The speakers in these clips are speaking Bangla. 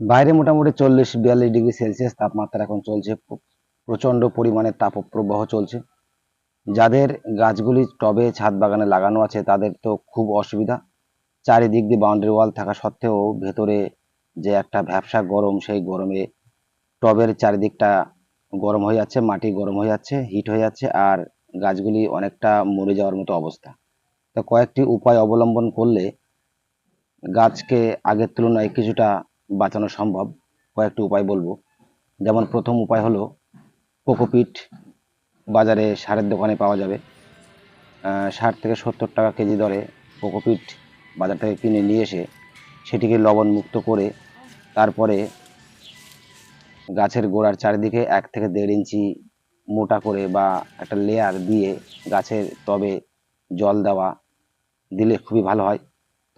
বাইরে মোটামুটি চল্লিশ বিয়াল্লিশ ডিগ্রি সেলসিয়াস তাপমাত্রা এখন চলছে। প্র- প্রচণ্ড পরিমাণে তাপপ্রবাহ চলছে। যাদের গাছগুলি টবে, ছাদ বাগানে লাগানো আছে, তাদের তো খুব অসুবিধা। চারিদিক দিয়ে বাউন্ডারি ওয়াল থাকা সত্ত্বেও ভেতরে যে একটা ভ্যাবসা গরম, সেই গরমে টবের চারিদিকটা গরম হয়ে যাচ্ছে, মাটি গরম হয়ে যাচ্ছে, হিট হয়ে যাচ্ছে, আর গাছগুলি অনেকটা মরে যাওয়ার মতো অবস্থা। তো কয়েকটি উপায় অবলম্বন করলে গাছকে আগের তুলনায় কিছুটা বাঁচানো সম্ভব, কয়েকটি উপায় বলব। যেমন প্রথম উপায় হলো কোকোপিট বাজারে সারের দোকানে পাওয়া যাবে। ষাট থেকে সত্তর টাকা কেজি দরে কোকোপিট বাজার থেকে কিনে নিয়ে এসে সেটিকে লবণ মুক্ত করে তারপরে গাছের গোড়ার চারিদিকে এক থেকে দেড় ইঞ্চি মোটা করে বা একটা লেয়ার দিয়ে গাছের তবে জল দেওয়া দিলে খুবই ভালো হয়।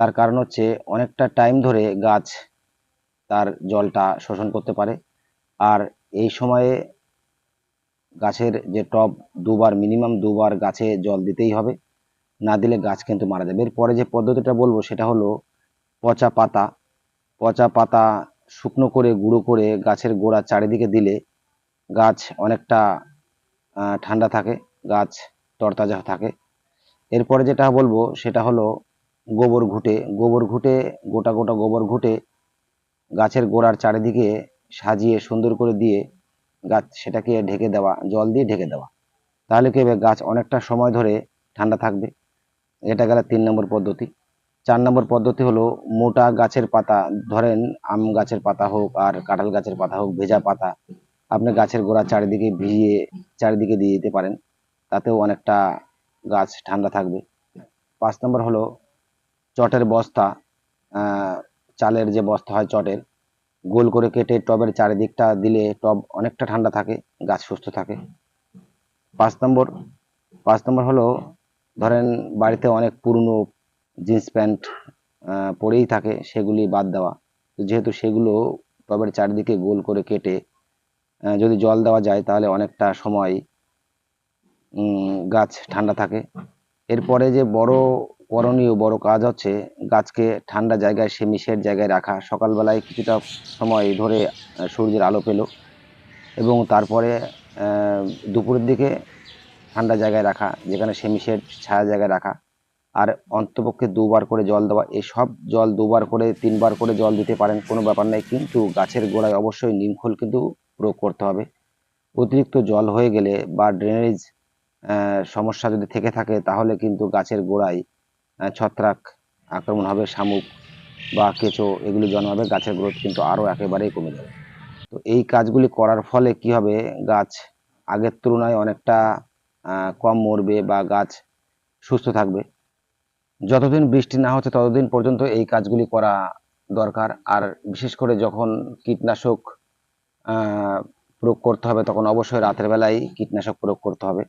তার কারণ হচ্ছে অনেকটা টাইম ধরে গাছ তার জলটা শোষণ করতে পারে। আর এই সময়ে গাছের যে টব, দুবার মিনিমাম দুবার গাছে জল দিতেই হবে। না দিলে গাছ কিন্তু মারা যাবে। এরপরে যে পদ্ধতিটা বলব সেটা হলো পচা পাতা। পচা পাতা শুকনো করে, গুঁড়ো করে গাছের গোড়ার চারিদিকে দিলে গাছ অনেকটা ঠান্ডা থাকে, গাছ তরতাজা থাকে। এরপরে যেটা বলব সেটা হলো গোবর ঘুঁটে। গোবর ঘুঁটে, গোটা গোটা গোবর ঘুঁটে গাছের গোড়ার চারিদিকে সাজিয়ে সুন্দর করে দিয়ে গাছ সেটাকে ঢেকে দেওয়া, জল দিয়ে ঢেকে দেওয়া। তাহলে কি গাছ অনেকটা সময় ধরে ঠান্ডা থাকবে। এটা গেল তিন নম্বর পদ্ধতি। চার নম্বর পদ্ধতি হলো মোটা গাছের পাতা, ধরেন আম গাছের পাতা হোক আর কাঁঠাল গাছের পাতা হোক, ভেজা পাতা আপনি গাছের গোড়া চারিদিকে ভিজিয়ে চারিদিকে দিয়ে দিতে পারেন। তাতেও অনেকটা গাছ ঠান্ডা থাকবে। পাঁচ নম্বর হলো চটের বস্তা চালের যে বস্তা হয় চটের, গোল করে কেটে টবের চারিদিকটা দিলে টব অনেকটা ঠান্ডা থাকে, গাছ সুস্থ থাকে। পাঁচ নম্বর পাঁচ নম্বর হলো, ধরেন বাড়িতে অনেক পুরনো জিন্স প্যান্ট পরেই থাকে, সেগুলি বাদ দেওয়া। যেহেতু সেগুলো টবের চারিদিকে গোল করে কেটে যদি জল দেওয়া যায় তাহলে অনেকটা সময় গাছ ঠান্ডা থাকে। এরপরে যে বড় করণীয় বড় কাজ হচ্ছে গাছকে ঠান্ডা জায়গায় সেমিশেড জায়গায় রাখা। সকালবেলায় কিছুটা সময় ধরে সূর্যের আলো পেল এবং তারপরে দুপুরের দিকে ঠান্ডা জায়গায় রাখা, যেখানে সেমিশেড ছায়া জায়গায় রাখা। আর অন্তপক্ষে দুবার করে জল দেওয়া, এসব জল দুবার করে, তিনবার করে জল দিতে পারেন, কোনো ব্যাপার নাই। কিন্তু গাছের গোড়ায় অবশ্যই নিমখোল কিন্তু প্রয়োগ করতে হবে। অতিরিক্ত জল হয়ে গেলে বা ড্রেনেজ সমস্যা যদি থেকে থাকে, তাহলে কিন্তু গাছের গোড়ায় ছত্রাক আক্রমণ হবে, শামুক বা কেঁচো এগুলি জন্মাবে, গাছের গ্রোথ কিন্তু আরও একেবারেই কমে যাবে। তো এই কাজগুলি করার ফলে কি হবে? গাছ আগের তুলনায় অনেকটা কম মরবে বা গাছ সুস্থ থাকবে। যতদিন বৃষ্টি না হচ্ছে ততদিন পর্যন্ত এই কাজগুলি করা দরকার। আর বিশেষ করে যখন কীটনাশক প্রয়োগ করতে হবে, তখন অবশ্যই রাতের বেলায় কীটনাশক প্রয়োগ করতে হবে।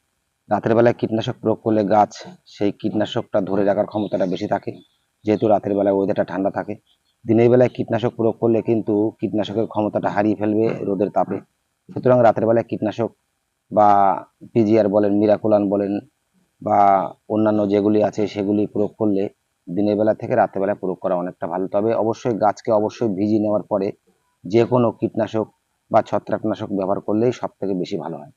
রাতের বেলায় কীটনাশক প্রয়োগ করলে গাছ সেই কীটনাশকটা ধরে রাখার ক্ষমতাটা বেশি থাকে, যেহেতু রাতের বেলায় ওয়েদারটা ঠান্ডা থাকে। দিনের বেলায় কীটনাশক প্রয়োগ করলে কিন্তু কীটনাশকের ক্ষমতাটা হারিয়ে ফেলবে রোদের তাপে। সুতরাং রাতের বেলায় কীটনাশক বা পিজিআর বলেন মিরাকুলান বলেন বা অন্যান্য যেগুলি আছে সেগুলি প্রয়োগ করলে দিনের বেলা থেকে রাতের বেলা প্রয়োগ করা অনেকটা ভালো। তবে অবশ্যই গাছকে অবশ্যই ভিজিয়ে নেওয়ার পরে যে কোনো কীটনাশক বা ছত্রাকনাশক ব্যবহার করলেই সব থেকে বেশি ভালো হয়।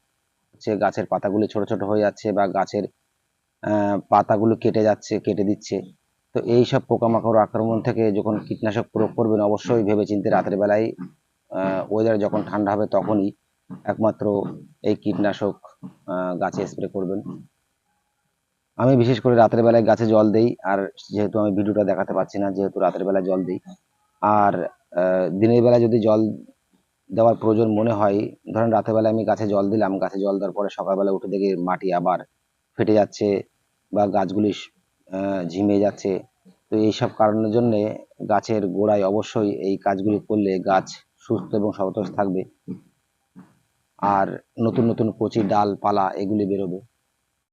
হচ্ছে গাছের পাতাগুলি ছোট ছোট হয়ে যাচ্ছে বা গাছের পাতাগুলো কেটে যাচ্ছে, কেটে দিচ্ছে। তো এই সব পোকামাকড় আক্রমণ থেকে যখন কীটনাশক প্রয়োগ করবেন, অবশ্যই ভেবেচিন্তে রাতের বেলায় ওয়েদার যখন ঠান্ডা হবে তখনই একমাত্র এই কীটনাশক গাছে স্প্রে করবেন। আমি বিশেষ করে রাতের বেলায় গাছে জল দেই, আর যেহেতু আমি ভিডিওটা দেখাতে পাচ্ছি না, যেহেতু রাতের বেলায় জল দিই। আর দিনের বেলায় যদি জল দেওয়ার প্রয়োজন মনে হয়। ধরেন রাতের বেলায় আমি গাছে জল দিলাম, গাছে জল দেওয়ার পরে সকালবেলা উঠে দেখি মাটি আবার ফেটে যাচ্ছে বা গাছগুলি ঝিমে যাচ্ছে। তো এইসব কারণের জন্যে গাছের গোড়ায় অবশ্যই এই কাজগুলি করলে গাছ সুস্থ এবং সতেজ থাকবে। আর নতুন নতুন কচি ডাল, পালা এগুলি বেরোবে।